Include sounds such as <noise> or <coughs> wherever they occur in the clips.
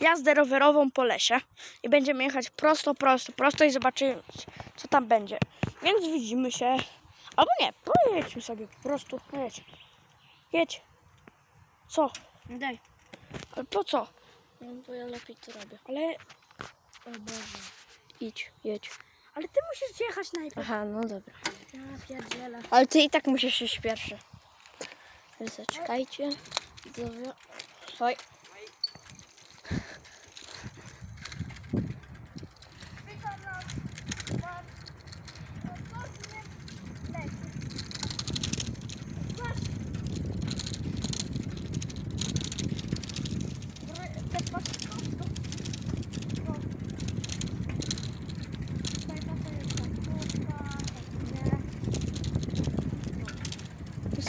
jazdę rowerową po lesie i będziemy jechać prosto, prosto, prosto i zobaczymy, co tam będzie. Więc widzimy się. Albo nie, pojedźmy sobie po prostu. Jedź. Jedź. Co? Daj. Ale po co? No bo ja lepiej to robię. Ale O Boże. idź, jedź. Ale ty musisz jechać najpierw. Aha, no dobra. Ja pierdzielę. Ale ty i tak musisz iść pierwszy. Zaczekajcie. Dobra. Oj.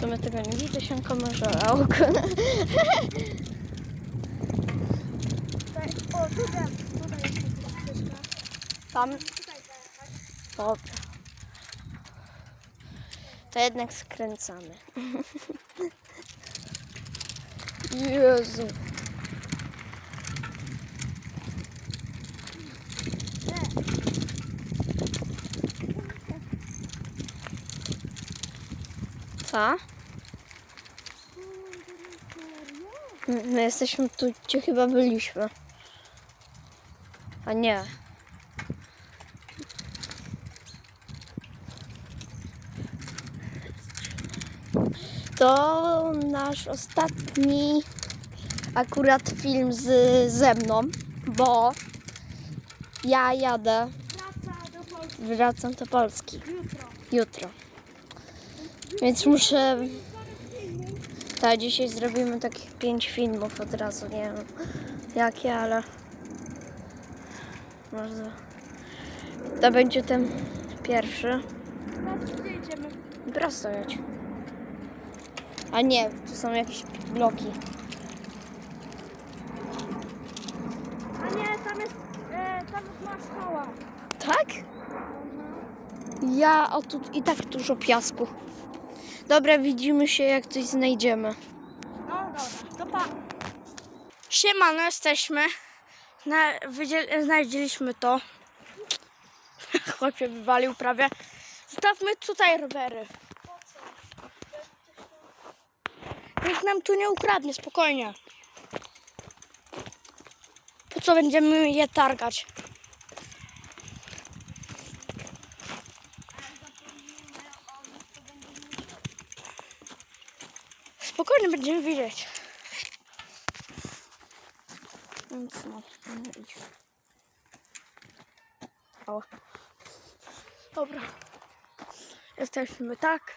Sumie tego nie widzę się kamerze, oko. Tam. Dobra. To jednak skręcamy. Jezu. Co? My my jesteśmy tu, gdzie chyba byliśmy. A nie. To nasz ostatni akurat film z, ze mną, bo ja jadę, wracam do Polski jutro. jutro. Więc muszę. Tak, dzisiaj zrobimy takich pięć filmów od razu. Nie wiem jakie, ale. Może. To będzie ten pierwszy. Prosto jedź. A nie, tu są jakieś bloki. A nie, tam jest, e, tam jest nasza szkoła. Tak? Ja, o tu i tak dużo piasku. Dobra, widzimy się jak coś znajdziemy. No dobra, to pa. Siemano, jesteśmy. Na, wydziel, znaleźliśmy to. <laughs> Chłopie wywalił prawie. Zostawmy tutaj rowery. Nikt nam tu nie ukradnie, spokojnie. Po co będziemy je targać? Spokojnie będziemy widzieć. Nic no, nie idź. O. Dobra. Jesteśmy tak.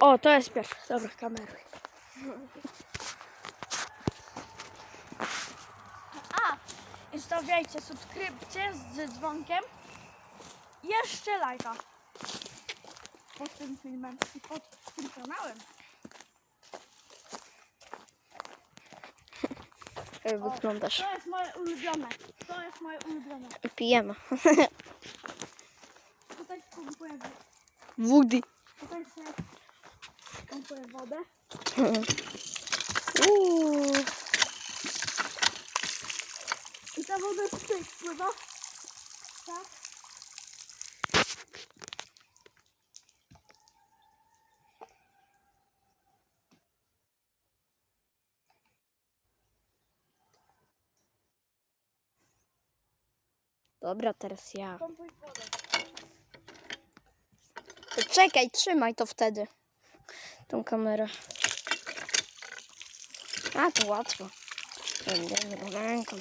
O, to jest pierwszy. Dobra, kameruj. A, i stawiajcie subskrypcję z dzwonkiem. Jeszcze lajka pod tym filmem i pod tym kanałem. Jak wyglądasz? To jest moje ulubione. To jest moje ulubione. Pijemy. <laughs> Tutaj pompuję, Woody. tutaj się pompuję wodę. Uuu. I ta woda tutaj spływa. Tak. Dobra, teraz ja. Pompuj wodę. Czekaj, trzymaj to wtedy. Tą kamerę. A, to łatwo. Będę ręką.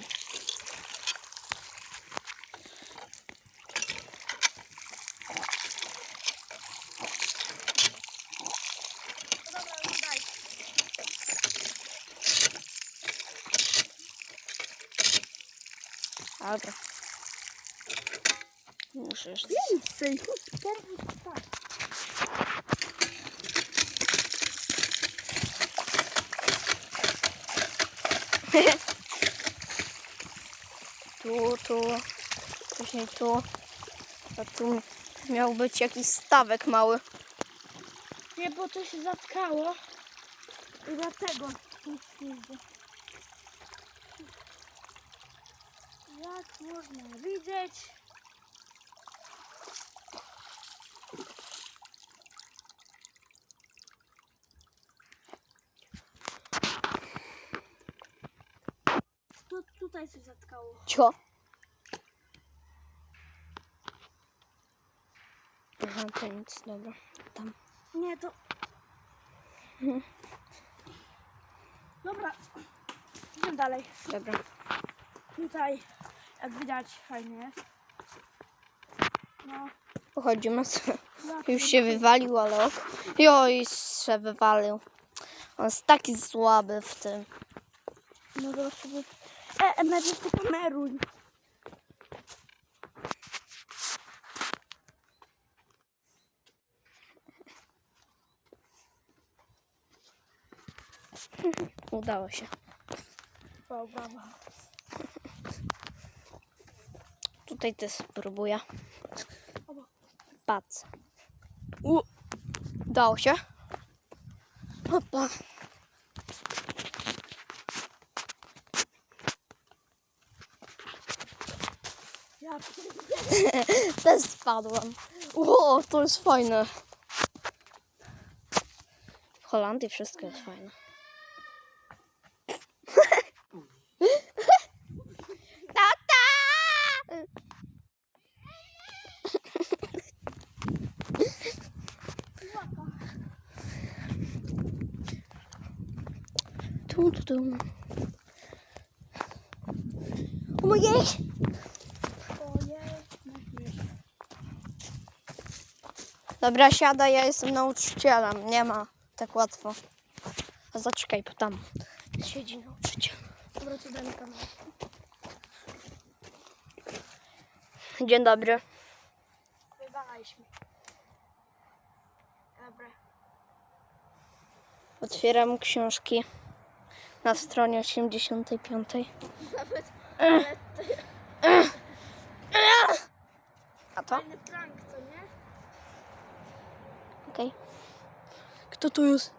Dobra. Muszę jeszcze... Więcej. Tak. <laughs> Tu, tu, później tu. A tu miał być jakiś stawek mały. Nie, bo to się zatkało. I dlatego nic nie widzę. Jak można widzieć? To tutaj się zatkało. Cio. Aha, to nic, dobra. Tam. Nie, to... Mhm. Dobra, idziemy dalej. Dobra. Tutaj, jak widać, fajnie jest. No, Pochodzimy sobie. jak Już się wywalił, ale ok. Jo, i się wywalił. On jest taki słaby w tym. No to sobie... E, Emery, ty kameruj. Udało się. O, brawo. Tutaj też spróbuję. Patrz. U. Udało się. Opa. Ja Też spadłem. O, to jest fajne. W Holandii wszystko jest fajne. <laughs> Tata! Tu, tu, tu. Ojej! Ojej, Dobra, siadaj, ja jestem nauczycielem. Nie ma tak łatwo. A zaczekaj, bo tam siedzi nauczyciel. Dobra, to daj mi kamerę. Dzień dobry. Wywalaliśmy. Dobra. Otwieram książki na stronie 85. Nawet, A to? fajny prank, Okej. Kto tu jest?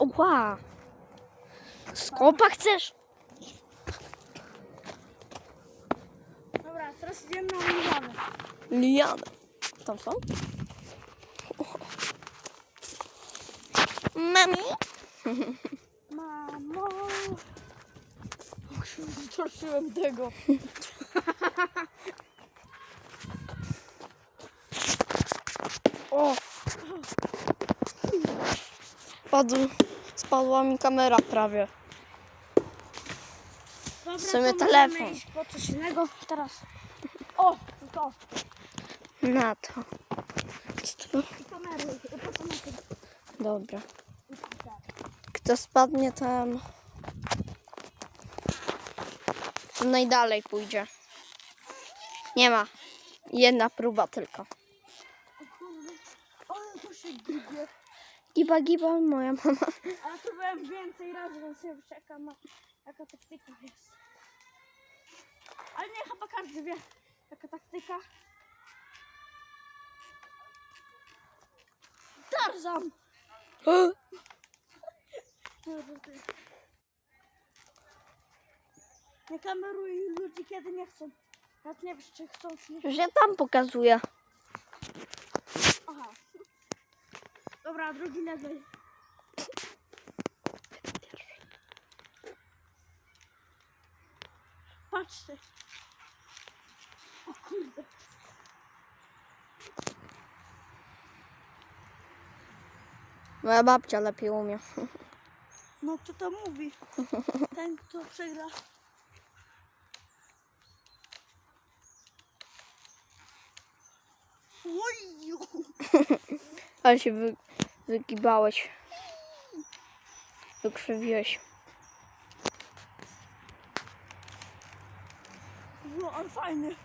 Oła! Skopa chcesz? Dobra, teraz idziemy na Milano. Liana. Tam są? Mami? Mamo! Straszyłem tego. <laughs> O! Spadł, spadła mi kamera prawie. Dobra, W sumie to telefon. możemy iść po coś innego. Teraz. O, to. Na to. Co to? I kamery. I po kamery. Dobra. Kto spadnie tam... To najdalej pójdzie. Nie ma. Jedna próba tylko. O kurde. Ale to się gibie. Giba, giba, moja mama. Ale to byłem więcej razy, więc się czekam jaka taktyka jest. Ale nie, chyba każdy wie jaka taktyka. Tarzan! Nie kameruj ludzi kiedy nie chcą. Jak nie wiesz czy chcą czy nie. Już ja tam pokazuję. Aha. Dobra, drugi level. Patrzcie. O kurde. Moja babcia lepiej umie. No kto to mówi? Ten kto przegra. Oju. <laughs> Ale się wy, wygibałeś. Wykrzywiłeś. No, ale fajny.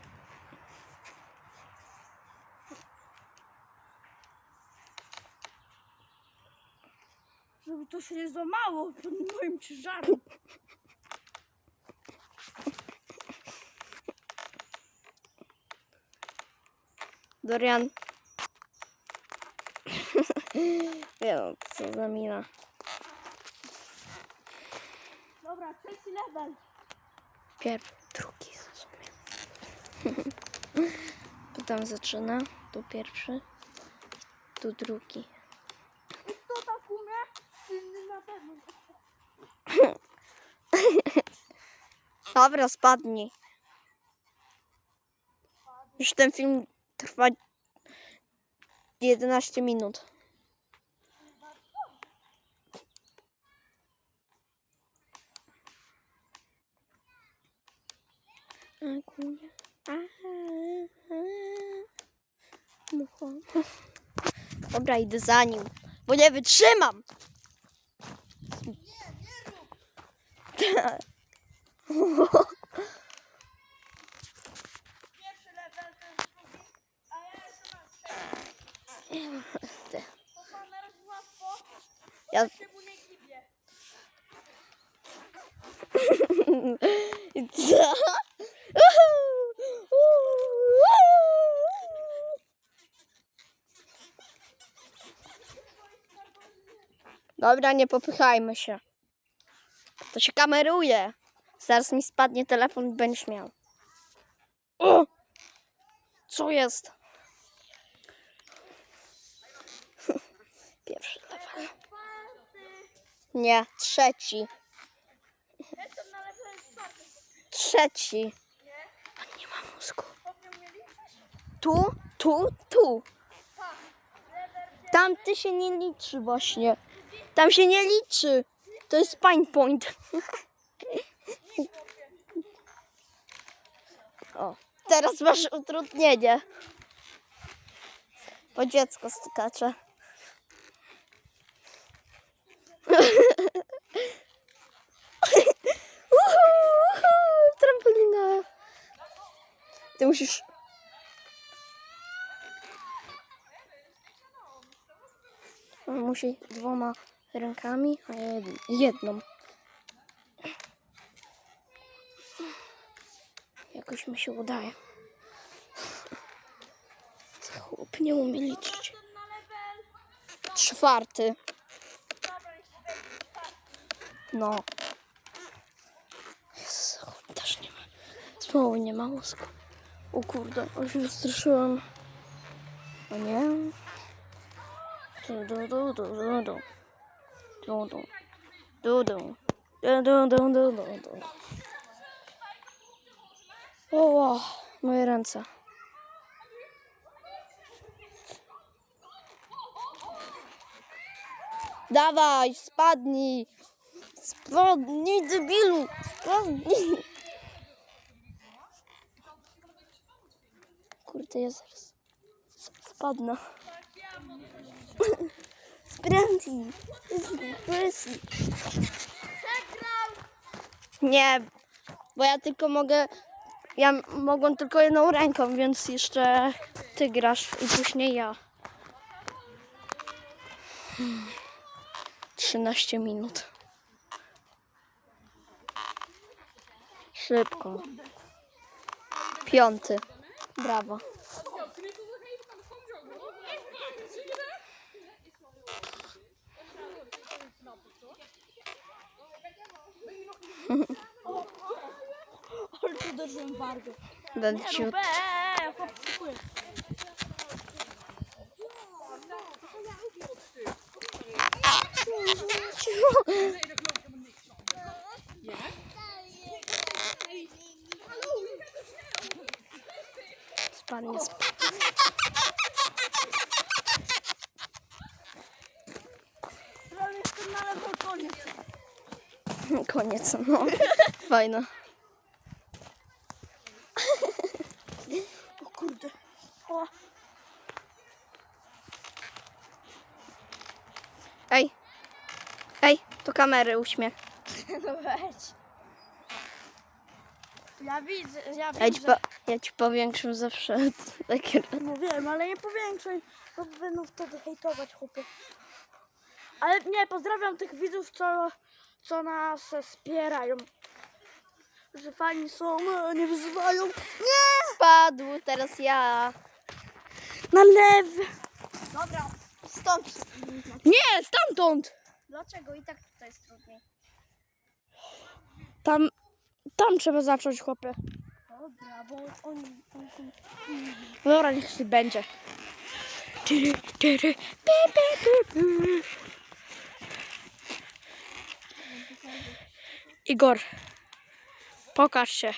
Żeby to się nie złamało pod moim ciężarem. Dorian. Wiem, co za mina. Dobra, trzeci level. Pierwszy, drugi, rozumiem. <laughs> Tu tam zaczyna, tu pierwszy, tu drugi. I kto tak umie? Inny na pewno. <laughs> Dobra, spadnij. Już ten film trwa 11 minut. Dobra, idę za nim, bo nie wytrzymam. Pierwszy level to jest drugi, a ja jestem na trzecim. To kamer łatwo, Ja, się mu nie gibie. Co? Dobra, nie popychajmy się. To się kameruje. Zaraz mi spadnie telefon będziesz miał. O! Co jest? <laughs> Pierwszy level. Nie, trzeci. Trzeci. Nie? Ma mózgu. Tu, tu, tu. Tam ty się nie liczy właśnie. Tam się nie liczy. To jest pain point. O, teraz masz utrudnienie. Bo dziecko uhu, Trampolina. Ty musisz musi dwoma rękami, a jedną. Jakoś mi się udaje. Chłop nie umie liczyć. Czwarty. No. Jezu, chłop też nie ma. Znowu nie ma mózgu. O kurde, aż się wystraszyłam. O nie. Du, du, du, du, du. Du, du. Du, du. Du, du, du, du, du, du. O, wow, moje ręce. Dawaj, spadnij. Spadnij, debilu. Spadnij. Kurde, ja zaraz spadnę. Pressy. Przegrał. Nie, bo ja tylko mogę. Ja mogę tylko jedną ręką, więc jeszcze ty grasz i później ja. Hmm. 13 minut. Szybko. Piąty. Brawo. Uderzyłem bardzo. Dęciut. Eee. Spadnie. Koniec, no. Fajno. O kurde. O, Ej. Ej, to kamery uśmiech. <laughs> no weź. Ja widzę, ja Ja ci, widzę. po, ja ci powiększam zawsze. No wiem, ale nie powiększaj, bo będą wtedy hejtować chłopie. Ale nie, pozdrawiam tych widzów, co, co nas wspierają. Że fani są, e, nie wyzywają. Nie! Spadł, teraz ja. Na lewy. Dobra, stąd Nie, stamtąd! Dlaczego i tak tutaj jest trudniej? Tam, tam trzeba zacząć, chłopie. Dobra, bo oni... Dobra, niech się będzie. Tyry, tyry, pi, pi, pi, pi. Igor, pokaż się.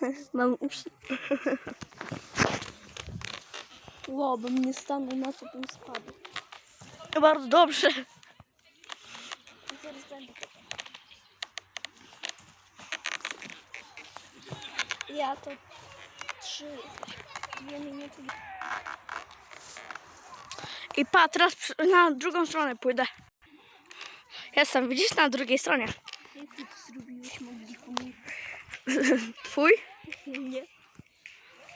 <laughs> Mam uszy. Ło, bym nie stanął na to, bym spadł. Bardzo dobrze. Ja to trzy, dwie minuty. I pa, teraz na drugą stronę pójdę. Jestem, widzisz, na drugiej stronie. Jaki ty zrobiłeś mogliku? <laughs> Twój? Nie.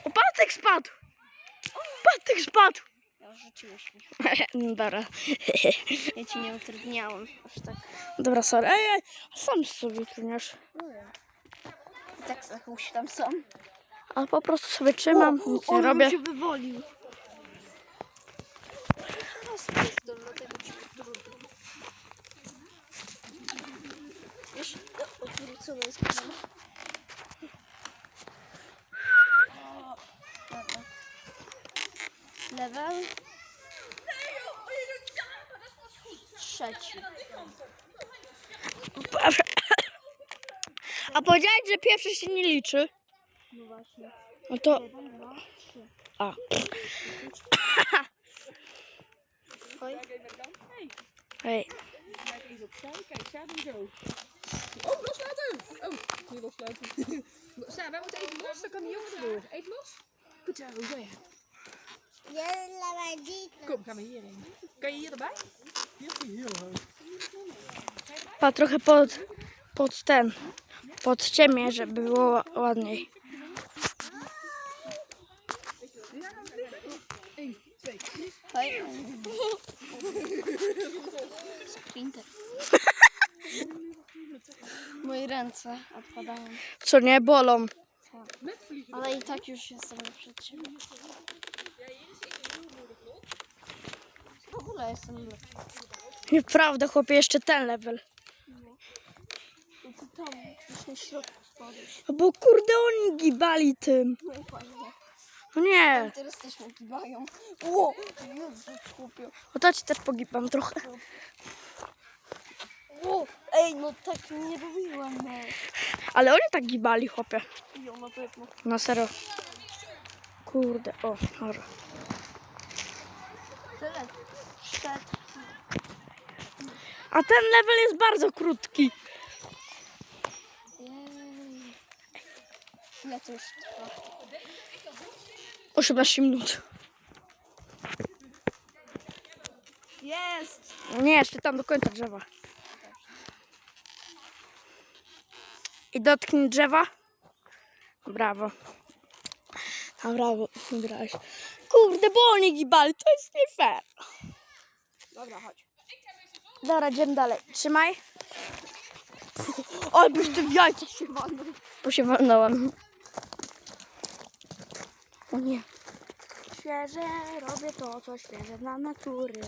O, Patek spadł! Patek spadł! Ja rzuciłeś mi. <laughs> No Dobra. Ja ci nie utrudniałam. Aż tak. Dobra, sorry. Ej, ej, sam sobie utrudniasz. No. I tak zachuś tam są. Ale po prostu sobie trzymam, nic nie on robię. się wywolił. Pistol, dlatego ci trudno. Wiesz, o, odwrócona jest kanał. Trzeci. A powiedziałeś, że pierwszy się nie liczy? No właśnie. No to... A. Oj. Ej. Oh, loslaten! Oh, niet loslaten. Staan, wij moeten even los, dan kan die jongen door. Even los. Goed zo, zo ja. Kom, gaan we hierheen. Kan je hier erbij? Pa trochę pod, pod ten, pod ciemię, żeby było ła- ładniej. Sprinter. Moje ręce odpadają. Co nie, bolą. Vliegen. Ale i tak już jestem przed ciebie. W ogóle jestem lepszy. Nieprawda, chłopie, jeszcze ten level. I ty tam już na środku spadłeś. No Bo kurde, oni gibali tym. No i fajnie. No nie. Teraz też mnie. Ło! Jezu, chłopie. O to ci też pogibam trochę. Ło! Ej, no tak nie robiłem, no. Ale oni tak gibali, chłopie. Jo, na pewno. Na serio. Kurde, o, dobra. Tyle. Szedł. A ten level jest bardzo krótki. Jej. Ile to już trwa? 18 minut. Jest! Nie, jeszcze tam do końca drzewa. I dotknij drzewa. Brawo. A brawo, wygrałeś. Kurde, bo oni gibali, to jest nie fair. Dobra, chodź. Dobra, idziemy dalej. Trzymaj. Oj, byś ty w jajce się Walnął. Bo się walnąłem. O nie. Świeże, robię to, co świeże dla natury.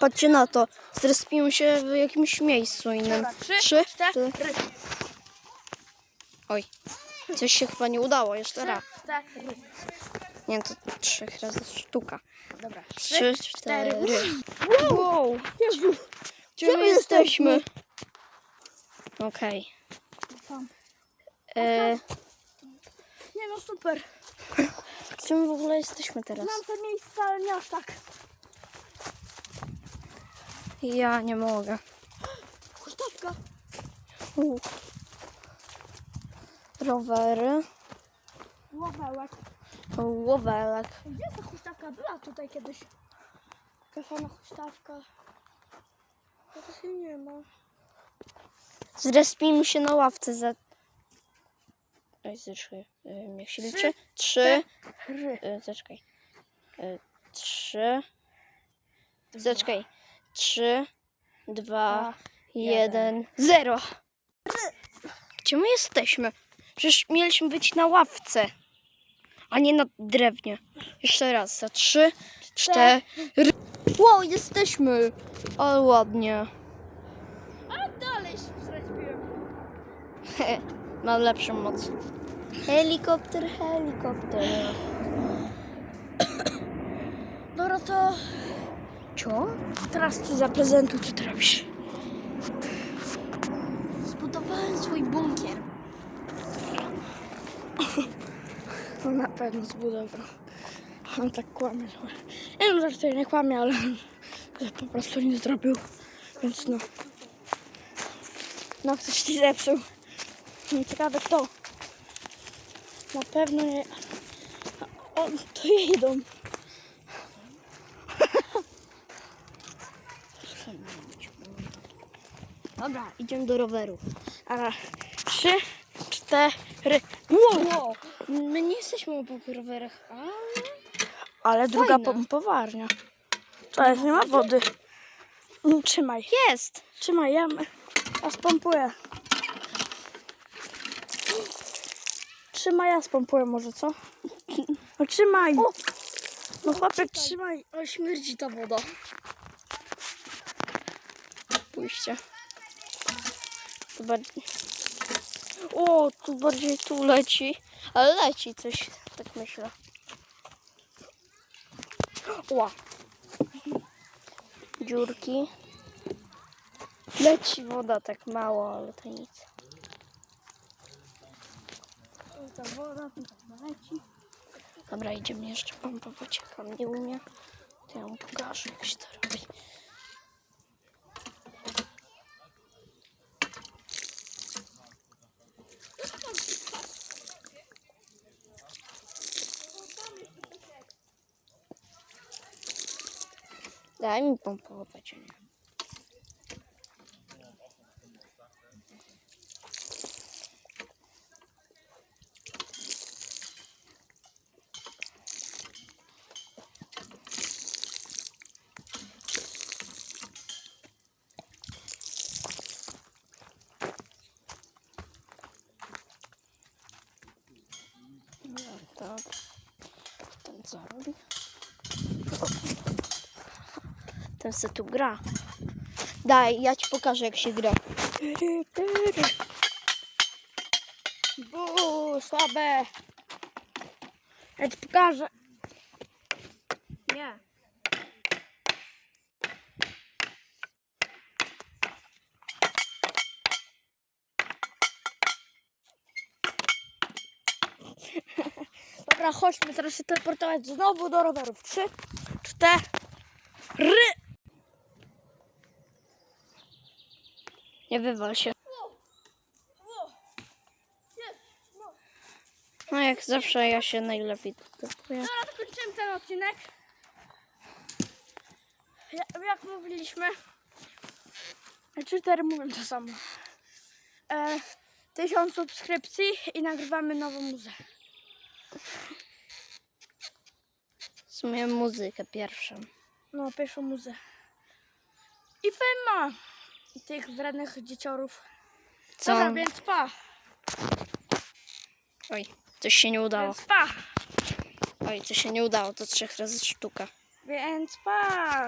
Patrzcie na to. Zrespią się w jakimś miejscu innym. Dobra, trzy, cztery. Oj. Coś się chyba nie udało. Jeszcze raz. Cztery. Nie, to trzy razy sztuka. Dobra, Trzy, cztery. Wow. Jezu. Gdzie my jesteśmy? Okej. E, Nie no, super. Gdzie my w ogóle jesteśmy teraz? Znam to miejsce, ale nie aż tak. Ja nie mogę. Huśtawka. Rowery. Łowełek. Łowelek. Gdzie ta huśtawka była tutaj kiedyś? Taka huśtawka. Teraz jej nie ma. Zrespijmy się na ławce za... Zaczekaj. Ym, Jak się liczy? Trzy. Ry. y, Zaczekaj. Y, Trzy. Zaczekaj. Trzy, dwa, jeden, zero. Gdzie my jesteśmy? Przecież mieliśmy być na ławce, a nie na drewnie. Jeszcze raz, za trzy, cztery. Wow, jesteśmy! Ale ładnie. A dalej się zrespiłem. Mam <laughs> lepszą moc. Helikopter, helikopter. <coughs> Dobra, to Co? teraz ty zaprezentuj, co ty robisz. Zbudowałem swój bunkier. No na pewno zbudował. On tak kłamie. Ja no żartuję, nie kłamie, ale po prostu nie zrobił. Więc no. No ktoś ci zepsuł. No, Ciekawe kto. Na pewno nie. O, to idą. <laughs> Dobra, idziemy do rowerów. A trzy, cztery. Wow. Wow, my nie jesteśmy obok rowerach. A? Ale druga Fajne. pompowarnia. To jest, nie ma wody. Mm, Trzymaj. Jest! Trzymaj, ja, ja spompuję. Trzymaj, ja spompuję może, co? <laughs> No trzymaj. No chłopie, trzymaj. O, śmierdzi ta woda. Pójście. Bardziej... O, tu bardziej tu leci. Ale leci coś, tak myślę. Ła. Dziurki. Leci woda tak mało, ale to nic. Ta woda, leci. Dobra, idziemy jeszcze pompować. Jak on nie umie, to ja mu pokażę, jak się to robi. Daj mi pompować, a Ten se tu gra. Daj, ja ci pokażę jak się gra. Bu, słabe. Ja ci pokażę. Nie. Dobra, chodźmy teraz się teleportować znowu do rowerów. Trzy, cztery. Nie wywal się. No jak zawsze ja się najlepiej kupuję. Dobra, to kończymy ten odcinek. Ja- Jak mówiliśmy, cztery mówią to samo. E, tysiąc subskrypcji i nagrywamy nową muzę. W sumie muzykę pierwszą. No, pierwszą muzę. I fema tych wrednych dzieciorów. Co? Dobra, więc pa. Oj, coś się nie udało. Więc pa. Oj, coś się nie udało, to trzech razy sztuka. Więc pa.